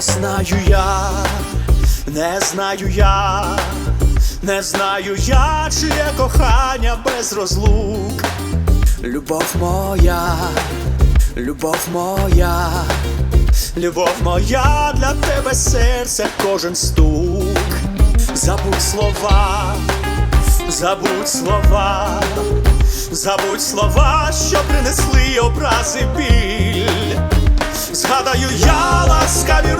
знаю я, не знаю я, не знаю я, чиє кохання без розлук. Любов моя, любов моя, любов моя для тебе серця кожен стук. Забудь слова, забудь слова, забудь слова, що принесли образи біль. Згадаю я ласкаві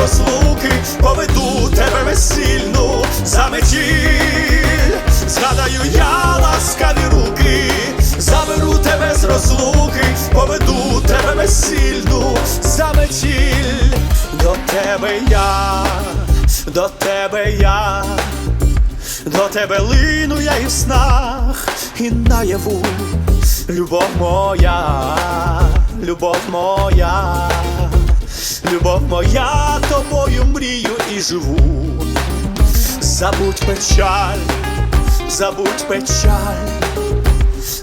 розлуки, поведу тебе весільну за метіль. Згадаю я ласкаві руки, заберу тебе з розлуки, поведу тебе весільну за метіль. До тебе я, до тебе я. До тебе лину я і в снах, і наяву, любов моя, любов моя, любов моя, тобою мрію і живу. Забудь печаль, забудь печаль,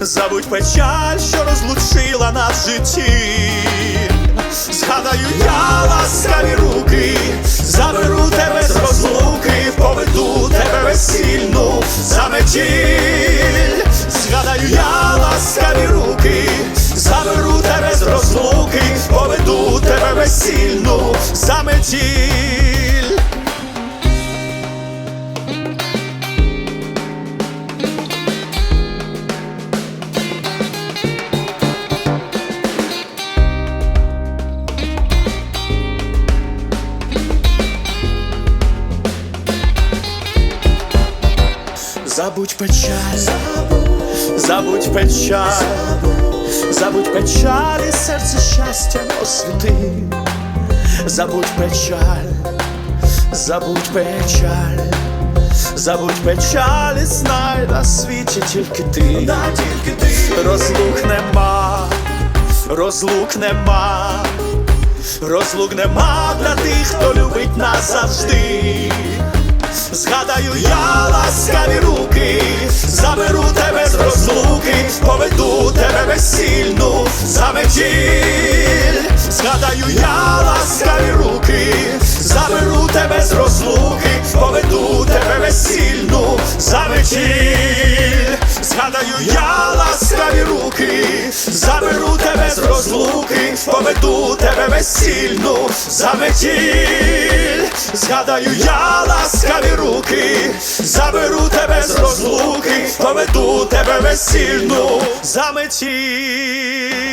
забудь печаль, що розлучила нас в житті. Згадаю я ласкаві руки, заберу тебе з розлуки, поведу тебе весільну за метіль. Згадаю я ласкаві руки, заберу тебе з розлуки, поведу тебе весільну за. Забудь печаль, забудь печаль, забудь печаль і серце щастям освіти. Забудь печаль, забудь печаль, забудь печаль і знай на світі тільки ти, тільки ти. Розлук нема, розлук нема, розлук нема для тих, хто любить нас завжди. Згадаю я ласкаві руки, заберу тебе з розлуки, поведу тебе весільну за метіль. Згадаю я ласкаві поведу тебе весільну за метіль. Згадаю я ласкаві руки, заберу тебе з розлуки, поведу тебе весільну за метіль.